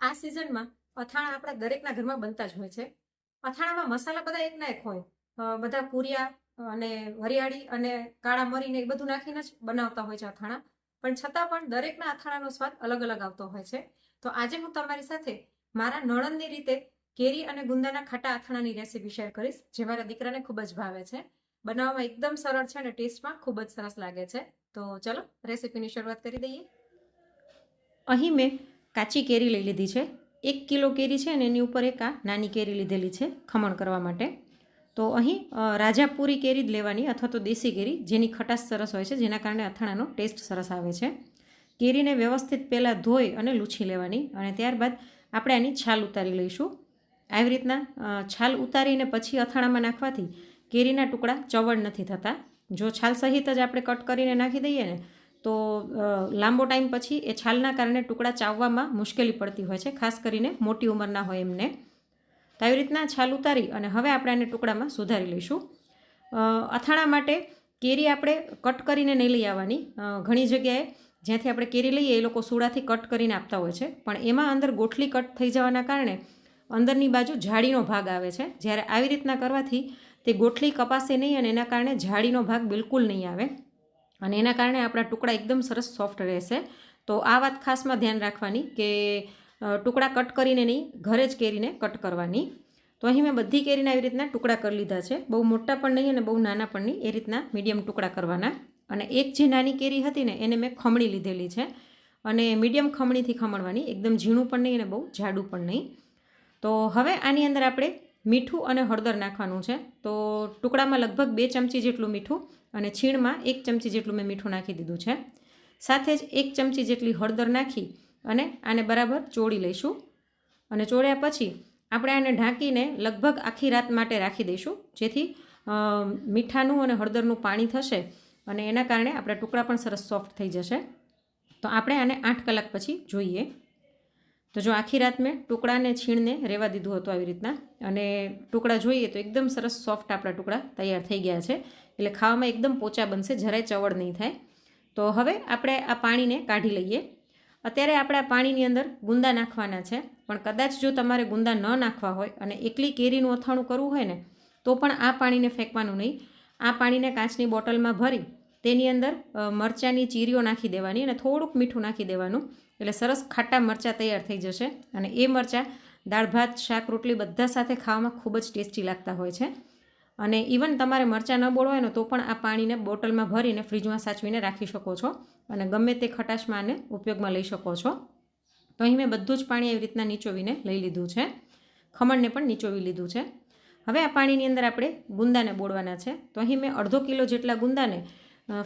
આ સિઝનમાં અથાણા આપણા દરેકના ઘરમાં બનતા જ હોય છે. અથાણામાં મસાલા બધા એક ના એક હોય. બધા પૂરિયા અને વરિયાળી અને કાળા મરીને એ બધું નાખીને જ બનાવતા હોય છે અથાણા. પણ છતાં પણ દરેકના અથાણાનો સ્વાદ અલગ અલગ આવતો હોય છે. તો આજે હું તમારી સાથે મારા નણંદની રીતે કેરી અને ગુંદાના ખાટા અથાણાની રેસીપી શેર કરીશ, જે મારા દીકરાને ખૂબ જ ભાવે છે. બનાવવામાં એકદમ સરળ છે અને ટેસ્ટમાં ખૂબ જ સરસ લાગે છે. તો ચલો રેસીપીની શરૂઆત કરી દઈએ. અહીં મેં કાચી કેરી લઈ લીધી છે. એક કિલો કેરી છે અને એની ઉપર એક આ નાની કેરી લીધેલી છે ખમણ કરવા માટે. તો અહીં રાજાપુરી કેરી જ લેવાની અથવા તો દેશી કેરી, જેની ખટાશ સરસ હોય છે, જેના કારણે અથાણાનો ટેસ્ટ સરસ આવે છે. કેરીને વ્યવસ્થિત પહેલાં ધોઈ અને લૂછી લેવાની અને ત્યારબાદ આપણે આની છાલ ઉતારી લઈશું. આવી રીતના છાલ ઉતારીને પછી અથાણામાં નાખવાથી કેરીના ટુકડા ચવડ નથી થતા. જો છાલ સહિત જ આપણે કટ કરીને નાખી દઈએ ને તો લાંબો ટાઈમ પછી એ છાલના કારણે ટુકડા ચાવવામાં મુશ્કેલી પડતી હોય છે, ખાસ કરીને મોટી ઉંમરના હોય એમને. તો આવી રીતના છાલ ઉતારી અને હવે આપણે આને ટુકડામાં સુધારી લઈશું. અથાણા માટે કેરી આપણે કટ કરીને નહીં લઈ આવવાની. ઘણી જગ્યાએ જ્યાંથી આપણે કેરી લઈએ એ લોકો સૂડાથી કટ કરીને આપતા હોય છે, પણ એમાં અંદર ગોઠલી કટ થઈ જવાના કારણે અંદરની બાજુ જાળીનો ભાગ આવે છે. જ્યારે આવી રીતના કરવાથી તે ગોઠલી કપાશે નહીં અને એના કારણે જાળીનો ભાગ બિલકુલ નહીં આવે. અને એના કારણે આપણા ટુકડા એકદમ સરસ સોફ્ટ રહેશે. તો આ વાત ખાસમાં ધ્યાન રાખવાની કે ટુકડા કટ કરીને નહીં, ઘરે જ કેરીને કટ કરવાની. તો અહીં મેં બધી કેરીના આવી રીતના ટુકડા કરી લીધા છે. બહુ મોટા પણ નહીં અને બહુ નાના પણ નહીં, એ રીતના મીડિયમ ટુકડા કરવાના. અને એક જે નાની કેરી હતી ને, એને મેં ખમણી લીધેલી છે. અને મીડિયમ ખમણીથી ખમણવાની, એકદમ ઝીણું પણ નહીં અને બહુ જાડું પણ નહીં. તો હવે આની અંદર આપણે મીઠું અને હળદર નાખવાનું છે. તો ટુકડામાં લગભગ બે ચમચી જેટલું મીઠું અને છીણમાં એક ચમચી જેટલું મેં મીઠું નાખી દીધું છે. સાથે જ એક ચમચી જેટલી હળદર નાખી અને આને બરાબર ચોળી લઈશું. અને ચોળ્યા પછી આપણે આને ઢાંકીને લગભગ આખી રાત માટે રાખી દઈશું. જેથી મીઠાનું અને હળદરનું પાણી થશે અને એના કારણે આપણા ટુકડા પણ સરસ સોફ્ટ થઈ જશે. તો આપણે આને આઠ કલાક પછી જોઈએ. તો જો આખી રાત મેં ટુકડાને છીણને રહેવા દીધું હતું આવી રીતના. અને ટુકડા જોઈએ તો એકદમ સરસ સોફ્ટ આપણા ટુકડા તૈયાર થઈ ગયા છે. એટલે ખાવામાં એકદમ પોચા બનશે, જરાય ચવડ નહીં થાય. તો હવે આપણે આ પાણીને કાઢી લઈએ. અત્યારે આપણે પાણીની અંદર ગુંદા નાખવાના છે. પણ કદાચ જો તમારે ગુંદા ન નાખવા હોય અને એકલી કેરીનું અથાણું કરવું હોય ને, તો પણ આ પાણીને ફેંકવાનું નહીં. આ પાણીને કાચની બોટલમાં ભરી તેની અંદર મરચાંની ચીરીઓ નાખી દેવાની અને થોડુંક મીઠું નાખી દેવાનું. એટલે સરસ ખાટા મરચાં તૈયાર થઈ જશે અને એ મરચાં દાળ, ભાત, શાક, રોટલી બધા સાથે ખાવામાં ખૂબ જ ટેસ્ટી લાગતા હોય છે. અને ઇવન તમારે મરચાં ન બોળવા હોય ને તો પણ આ પાણીને બોટલમાં ભરીને ફ્રીજમાં સાચવીને રાખી શકો છો અને ગમે તે ખટાશમાં આને ઉપયોગમાં લઈ શકો છો. તો અહીં મેં બધું જ પાણી એવી રીતના નીચોવીને લઈ લીધું છે. ખમણને પણ નીચોવી લીધું છે. હવે આ પાણીની અંદર આપણે ગુંદાને બોળવાના છે. તો અહીં મેં અડધો કિલો જેટલા ગુંદાને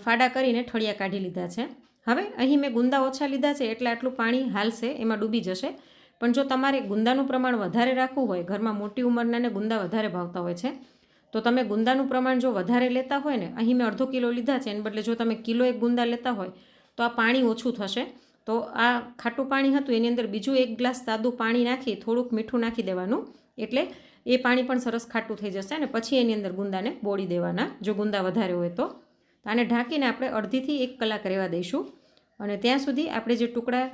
ફાડા કરીને ઠળિયા કાઢી લીધા છે. હવે અહીં મેં ગુંદા ઓછા લીધા છે એટલે આટલું પાણી હાલશે, એમાં ડૂબી જશે. પણ જો તમારે ગુંદાનું પ્રમાણ વધારે રાખવું હોય, ઘરમાં મોટી ઉંમરનાને ગુંદા વધારે ભાવતા હોય છે, તો તમે ગુંદાનું પ્રમાણ જો વધારે લેતા હોય ને, અહીં મેં અડધો કિલો લીધા છે, એને બદલે જો તમે કિલો એક ગુંદા લેતા હોય, તો આ પાણી ઓછું થશે. તો આ ખાટું પાણી હતું, એની અંદર બીજું એક ગ્લાસ સાદું પાણી નાખી, થોડુંક મીઠું નાખી દેવાનું. એટલે એ પાણી પણ સરસ ખાટું થઈ જશે અને પછી એની અંદર ગુંદાને બોળી દેવાના, જો ગુંદા વધારે હોય તો. તો આને ઢાંકીને આપણે અડધીથી એક કલાક રહેવા દઈશું. અને ત્યાં સુધી આપણે જે ટુકડા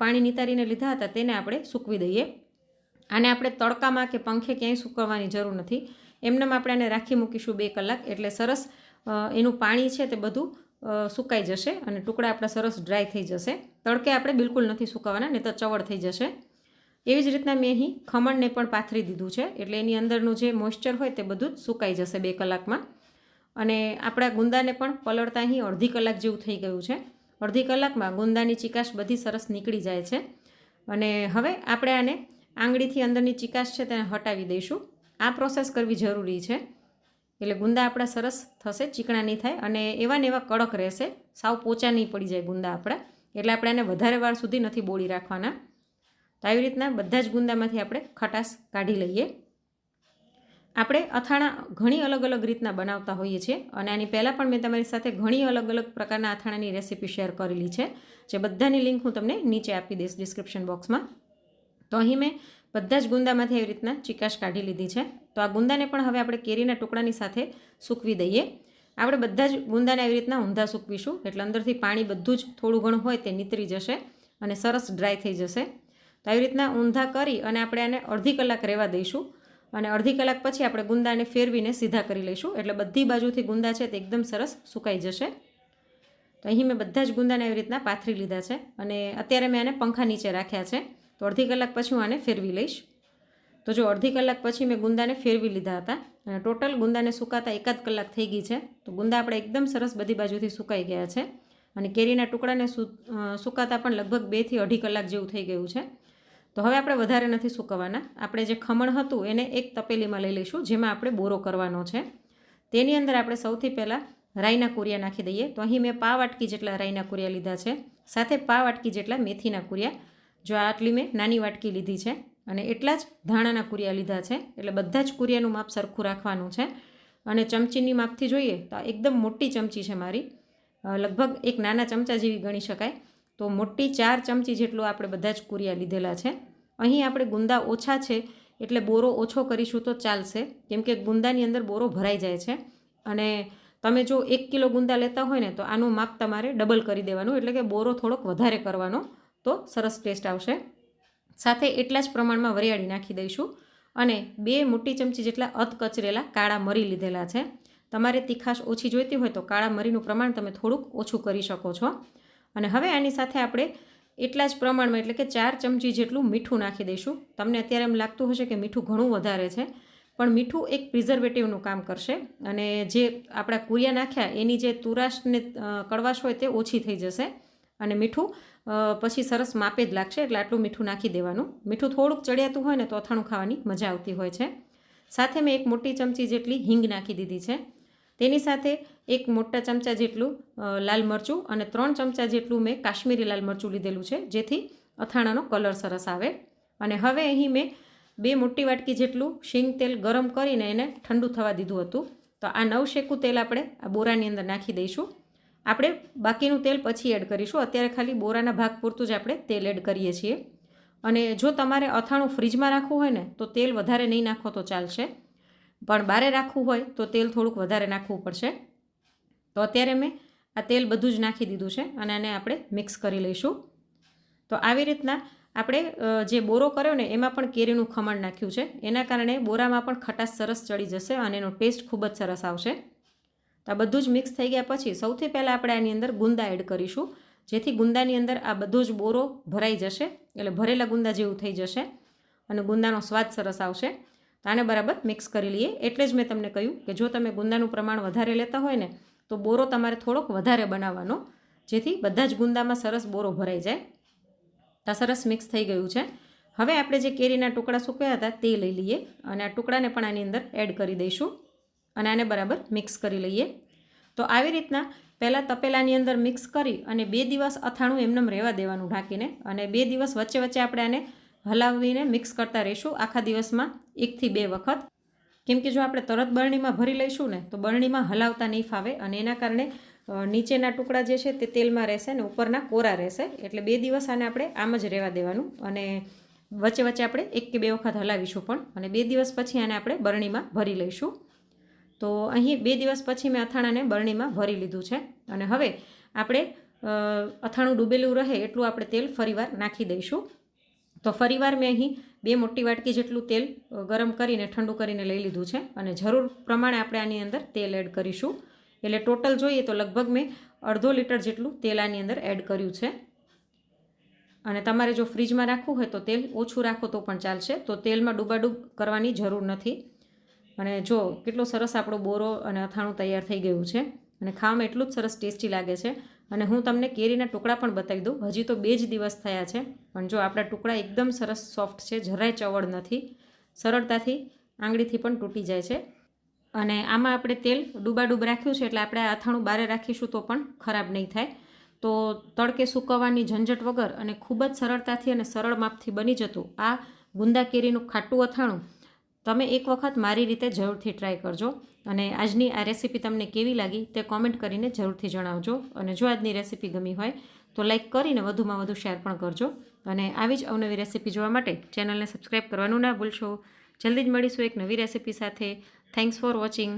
પાણી નિતારીને લીધા હતા તેને આપણે સૂકવી દઈએ. આને આપણે તડકામાં કે પંખે ક્યાંય સૂકવવાની જરૂર નથી. એમનેમ આપણે આને રાખી મૂકીશું બે કલાક. એટલે સરસ એનું પાણી છે તે બધું સુકાઈ જશે અને ટુકડા આપણા સરસ ડ્રાય થઈ જશે. તડકે આપણે બિલકુલ નથી સુકાવવાના નહીં તો ચવડ થઈ જશે. એવી જ રીતના મેં અહીં ખમણને પણ પાથરી દીધું છે. એટલે એની અંદરનું જે મોઇશ્ચર હોય તે બધું જ સુકાઈ જશે બે કલાકમાં. અને આપણા ગુંદાને પણ પલળતા અહીં અડધી કલાક જેવું થઈ ગયું છે. અડધી કલાકમાં ગુંદાની ચિકાશ બધી સરસ નીકળી જાય છે. અને હવે આપણે આને આંગળીથી અંદરની ચિકાશ છે તેને હટાવી દઈશું. આ પ્રોસેસ કરવી જરૂરી છે. એટલે ગુંદા આપણા સરસ થશે, ચીકણા નહીં થાય અને એવા ને એવા કડક રહેશે. સાવ પોચા નહીં પડી જાય ગુંદા આપણા. એટલે આપણે આને વધારે વાર સુધી નથી બોળી રાખવાના. તો આવી રીતના બધા જ ગુંદામાંથી આપણે ખટાશ કાઢી લઈએ. આપણે અથાણા ઘણી અલગ અલગ રીતના બનાવતા હોઈએ છીએ અને આની પહેલાં પણ મેં તમારી સાથે ઘણી અલગ અલગ પ્રકારના અથાણાની રેસીપી શેર કરેલી છે, જે બધાની લિંક હું તમને નીચે આપી દઈશ ડિસ્ક્રિપ્શન બોક્સમાં. તો અહીં મેં બધા જ ગુંદામાંથી એવી રીતના ચિકાશ કાઢી લીધી છે. તો આ ગુંદાને પણ હવે આપણે કેરીના ટુકડાની સાથે સૂકવી દઈએ. આપણે બધા જ ગુંદાને આવી રીતના ઊંધા સૂકવીશું, એટલે અંદરથી પાણી બધું જ થોડું ઘણું હોય તે નીતરી જશે અને સરસ ડ્રાય થઈ જશે. તો આવી રીતના ઊંધા કરી અને આપણે આને અડધી કલાક રહેવા દઈશું. અને અડધી કલાક પછી આપણે ગુંદાને ફેરવીને સીધા કરી લઈશું. એટલે બધી બાજુથી ગુંદા છે તે એકદમ સરસ સુકાઈ જશે. તો અહીં મેં બધા જ ગુંદાને એવી રીતના પાથરી લીધા છે. અને અત્યારે મેં આને પંખા નીચે રાખ્યા છે. તો અડધી કલાક પછી હું આને ફેરવી લઈશ. તો જો અડધી કલાક પછી મેં ગુંદાને ફેરવી લીધા હતા. અને ટોટલ ગુંદાને સુકાતા એકાદ કલાક થઈ ગઈ છે. તો ગુંદા આપણે એકદમ સરસ બધી બાજુથી સુકાઈ ગયા છે. અને કેરીના ટુકડાને સુકાતા પણ લગભગ બેથી અઢી કલાક જેવું થઈ ગયું છે. તો હવે આપણે વધારે નથી સૂકવવાના. આપણે જે ખમણ હતું એને એક તપેલીમાં લઈ લઈશું, જેમાં આપણે બોરો કરવાનો છે. તેની અંદર આપણે સૌથી પહેલાં રાઈના કુરિયા નાખી દઈએ. તો અહીં મેં પા વાટકી જેટલા રાઈના કુરિયા લીધા છે. સાથે પા વાટકી જેટલા મેથીના કુરિયા. જો આટલી મેં નાની વાટકી લીધી છે અને એટલા જ ધાણાના કુરિયા લીધા છે. એટલે બધા જ કુરિયાનું માપ સરખું રાખવાનું છે. અને ચમચીની માપથી જોઈએ તો એકદમ મોટી ચમચી છે મારી. લગભગ એક નાના ચમચા જેવી ગણી શકાય. તો મોટી ચાર ચમચી જેટલું આપણે બધા જ કુરિયા લીધેલા છે. અહીં આપણે ગુંદા ઓછા છે, એટલે બોરો ઓછો કરીશું તો ચાલશે. કેમ કે ગુંદાની અંદર બોરો ભરાઈ જાય છે. અને તમે જો એક કિલો ગુંદા લેતા હોય ને, તો આનું માપ તમારે ડબલ કરી દેવાનું, એટલે કે બોરો થોડોક વધારે કરવાનો, તો સરસ ટેસ્ટ આવશે. સાથે એટલા જ પ્રમાણમાં વરિયાળી નાખી દઈશું. અને બે મોટી ચમચી જેટલા અધકચરેલા કાળા મરી લીધેલા છે. તમારે તીખાશ ઓછી જોઈતી હોય તો કાળા મરીનું પ્રમાણ તમે થોડુંક ઓછું કરી શકો છો. અને હવે આની સાથે આપણે એટલા જ પ્રમાણમાં, એટલે કે ચાર ચમચી જેટલું મીઠું નાખી દઈશું. તમને અત્યારે એમ લાગતું હશે કે મીઠું ઘણું વધારે છે, પણ મીઠું એક પ્રિઝર્વેટિવનું કામ કરશે. અને જે આપણા કુરિયા નાખ્યા, એની જે તુરાશને કડવાશ હોય તે ઓછી થઈ જશે. અને મીઠું પછી સરસ માપે જ લાગશે, એટલે આટલું મીઠું નાખી દેવાનું. મીઠું થોડુંક ચડિયાતું હોય ને તો અથાણું ખાવાની મજા આવતી હોય છે. સાથે મેં એક મોટી ચમચી જેટલી હિંગ નાખી દીધી છે. તેની સાથે એક મોટા ચમચા જેટલું લાલ મરચું અને ત્રણ ચમચા જેટલું મેં કાશ્મીરી લાલ મરચું લીધેલું છે, જેથી અથાણાનો કલર સરસ આવે. અને હવે અહીં મેં બે મોટી વાટકી જેટલું શીંગ તેલ ગરમ કરીને એને ઠંડુ થવા દીધું હતું. તો આ નવ શેકું તેલ આપણે આ બોરાની અંદર નાખી દઈશું. આપણે બાકીનું તેલ પછી એડ કરીશું. અત્યારે ખાલી બોરાના ભાગ પૂરતું જ આપણે તેલ એડ કરીએ છીએ. અને જો તમારે અથાણું ફ્રીજમાં રાખવું હોય ને, તો તેલ વધારે નહીં નાખો તો ચાલશે. પણ બારે રાખવું હોય તો તેલ થોડુંક વધારે નાખવું પડશે. તો અત્યારે મેં આ તેલ બધું જ નાખી દીધું છે અને આને આપણે મિક્સ કરી લઈશું. તો આવી રીતના આપણે જે બોરો કર્યો ને એમાં પણ કેરીનું ખમણ નાખ્યું છે. એના કારણે બોરામાં પણ ખટાશ સરસ ચડી જશે અને એનો ટેસ્ટ ખૂબ જ સરસ આવશે. તો આ બધું જ મિક્સ થઈ ગયા પછી સૌથી પહેલાં આપણે આની અંદર ગુંદા એડ કરીશું. જેથી ગુંદાની અંદર આ બધો જ બોરો ભરાઈ જશે, એટલે ભરેલા ગુંદા જેવું થઈ જશે અને ગુંદાનો સ્વાદ સરસ આવશે. આને બરાબર મિક્સ કરી લઈએ. એટલે જ મેં તમને કહ્યું કે જો તમે ગુંદાનું પ્રમાણ વધારે લેતા હોય ને, તો બોરો તમારે થોડોક વધારે બનાવવાનો, જેથી બધા જ ગુંદામાં સરસ બોરો ભરાઈ જાય. આ સરસ મિક્સ થઈ ગયું છે. હવે આપણે જે કેરીના ટુકડા સૂક્યા હતા તે લઈ લઈએ અને આ ટુકડાને પણ આની અંદર એડ કરી દઈશું અને આને બરાબર મિક્સ કરી લઈએ. તો આવી રીતના પહેલાં તપેલાની અંદર મિક્સ કરી અને બે દિવસ અથાણું એમનેમ રહેવા દેવાનું ઢાંકીને અને બે દિવસ વચ્ચે વચ્ચે આપણે આને હલાવીને મિક્સ કરતા રહીશું આખા દિવસમાં એકથી બે વખત. કેમ કે જો આપણે તરત બરણીમાં ભરી લઈશું ને, તો બરણીમાં હલાવતા નહીં ફાવે અને એના કારણે નીચેના ટુકડા જે છે તે તેલમાં રહેશે ને ઉપરના કોરા રહેશે. એટલે બે દિવસ આને આપણે આમ જ રહેવા દેવાનું અને વચ્ચે વચ્ચે આપણે એક કે બે વખત હલાવીશું પણ. અને બે દિવસ પછી આને આપણે બરણીમાં ભરી લઈશું. તો અહીં બે દિવસ પછી મેં અથાણાને બરણીમાં ભરી લીધું છે. અને હવે આપણે અથાણું ડૂબેલું રહે એટલું આપણે તેલ ફરીવાર નાખી દઈશું. તો ફરીવાર મેં અહીં બે મોટી વાટકી જેટલું તેલ ગરમ કરીને, ઠંડુ કરીને લઈ લીધું છે અને જરૂર પ્રમાણે આપણે આની અંદર તેલ એડ કરીશું. એટલે ટોટલ જોઈએ તો લગભગ મેં અડધો લીટર જેટલું તેલ આની અંદર એડ કર્યું છે. અને તમારે જો ફ્રીજમાં રાખવું હોય તો તેલ ઓછું રાખો તો પણ ચાલશે. તો તેલમાં ડૂબાડૂબ કરવાની જરૂર નથી. અને જો કેટલો સરસ આપણો બોરો અને અથાણું તૈયાર થઈ ગયું છે. અને ખાવામાં એટલું જ સરસ ટેસ્ટી લાગે છે. અને હું તમને કેરીના ટુકડા પણ બતાવી દઉં. હજી તો બે જ દિવસ થયા છે. પણ જો આપણા ટુકડા એકદમ સરસ સોફ્ટ છે, જરાય ચવડ નથી. સરળતાથી આંગળીથી પણ તૂટી જાય છે. અને આમાં આપણે તેલ ડૂબાડૂબ રાખ્યું છે એટલે આપણે અથાણું બારે રાખીશું તો પણ ખરાબ નહીં થાય. તો તડકે સૂકવવાની ઝંઝટ વગર અને ખૂબ જ સરળતાથી અને સરળ માપથી બની જતું આ ગુંદા કેરીનું ખાટું અથાણું તમે એક વખત મારી રીતે જરૂરથી ટ્રાય કરજો અને આજની આ રેસીપી તમને કેવી લાગી તે કોમેન્ટ કરીને જરૂરથી જણાવજો અને જો આજની રેસીપી ગમી હોય તો લાઈક કરીને વધુમાં વધુ શેર પણ કરજો અને આવી જ અવનવી રેસીપી જોવા માટે ચેનલને સબસ્ક્રાઈબ કરવાનું ના ભૂલશો. જલ્દી જ મળીશું એક નવી રેસીપી સાથે. Thanks for watching